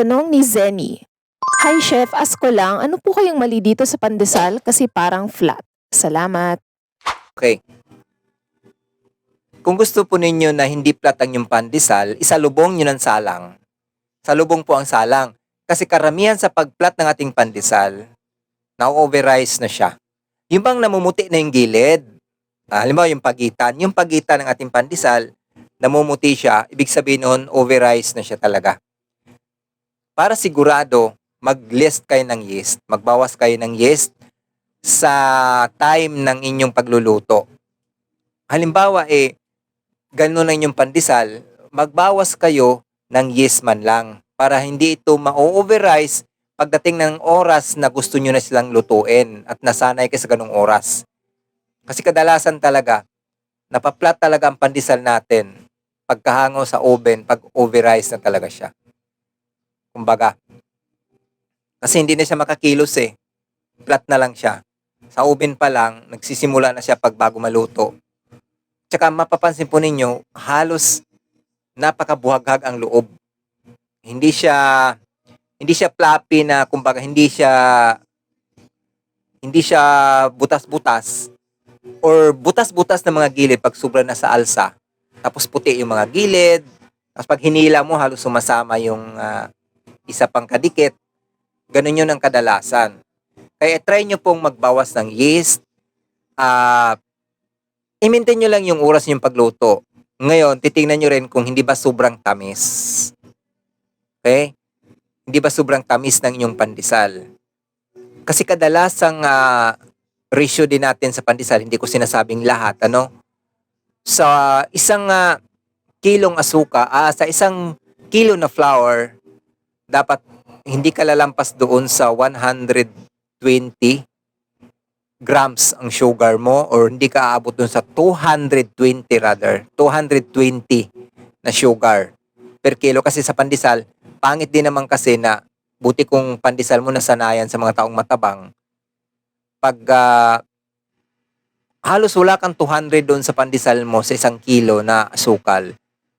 tanong ni Zenny. Hi Chef, ask ko lang, ano po kayang mali dito sa pandesal kasi parang flat? Salamat. Okay. Kung gusto po ninyo na hindi flat ang yung pandesal, isalubong nyo ng salang. Salubong po ang salang. Kasi karamihan sa pag-flat ng ating pandesal, na-overrise na siya. Yung bang namumuti na yung gilid, ah, halimbawa yung pagitan, yung pagitan ng ating pandesal, namumuti siya, ibig sabihin nun, overrise na siya talaga. Para sigurado, mag-list kayo ng yeast, magbawas kayo ng yeast sa time ng inyong pagluluto. Halimbawa, eh, ganun ang inyong pandesal, magbawas kayo ng yeast man lang para hindi ito ma-overrise pagdating ng oras na gusto nyo na silang lutuin at nasanay kayo sa ganung oras. Kasi kadalasan talaga, napaplat talaga ang pandesal natin pagkahango sa oven, pag overrise na talaga siya. Kumbaga, kasi hindi na siya makakilos eh. Flat na lang siya. Sa oven pa lang, nagsisimula na siya pag bago maluto. Tsaka mapapansin po ninyo, halos napakabuhaghag ang loob. Hindi siya hindi siya floppy na kumbaga hindi siya hindi siya butas-butas or butas-butas na mga gilid pag sobra na sa alsa. Tapos puti yung mga gilid. Tapos pag hinila mo, halos sumasama yung ah, isa pang kadikit. Ganun yun ang kadalasan. Kaya try nyo pong magbawas ng yeast. Ah, i-maintain nyo lang yung oras yung pagluto. Ngayon, titingnan nyo rin kung hindi ba sobrang tamis. Okay? Hindi ba sobrang tamis ng inyong pandesal? Kasi kadalasang ah, ratio din natin sa pandesal, hindi ko sinasabing lahat, ano? Sa isang ah, kilong asuka, ah, sa isang kilo na flour, dapat hindi ka lalampas doon sa 120 grams ang sugar mo or hindi ka aabot dun sa 220 rather, 220 na sugar per kilo. Kasi sa pandesal, pangit din naman kasi na buti kung pandesal mo nasanayan sa mga taong matabang, pag ah, halos wala kang 200 doon sa pandesal mo sa isang kilo na asukal,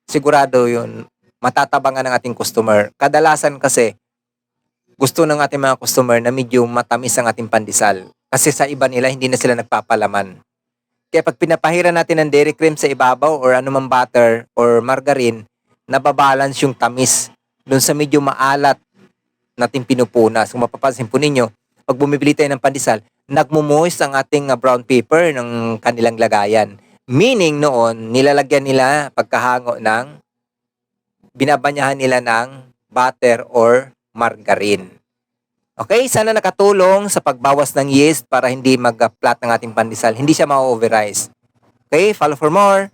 sigurado yun, matatabangan ng ating customer. Kadalasan kasi, gusto ng ating mga customer na medyo matamis ang ating pandesal. Kasi sa iba nila, hindi na sila nagpapalaman. Kaya pag pinapahira natin ng dairy cream sa ibabaw or anumang butter or margarine, nababalance yung tamis dun sa medyo maalat natin pinupunas. Kung mapapansin po ninyo, pag bumibili tayo ng pandesal, nagmumoist ang ating uh, brown paper ng kanilang lagayan. Meaning noon, nilalagyan nila pagkahango ng, binabanyahan nila ng butter or margarine. Okay, sana nakatulong sa pagbawas ng yeast para hindi mag-flat ng ating pandesal. Hindi siya ma-overrise. Okay, follow for more.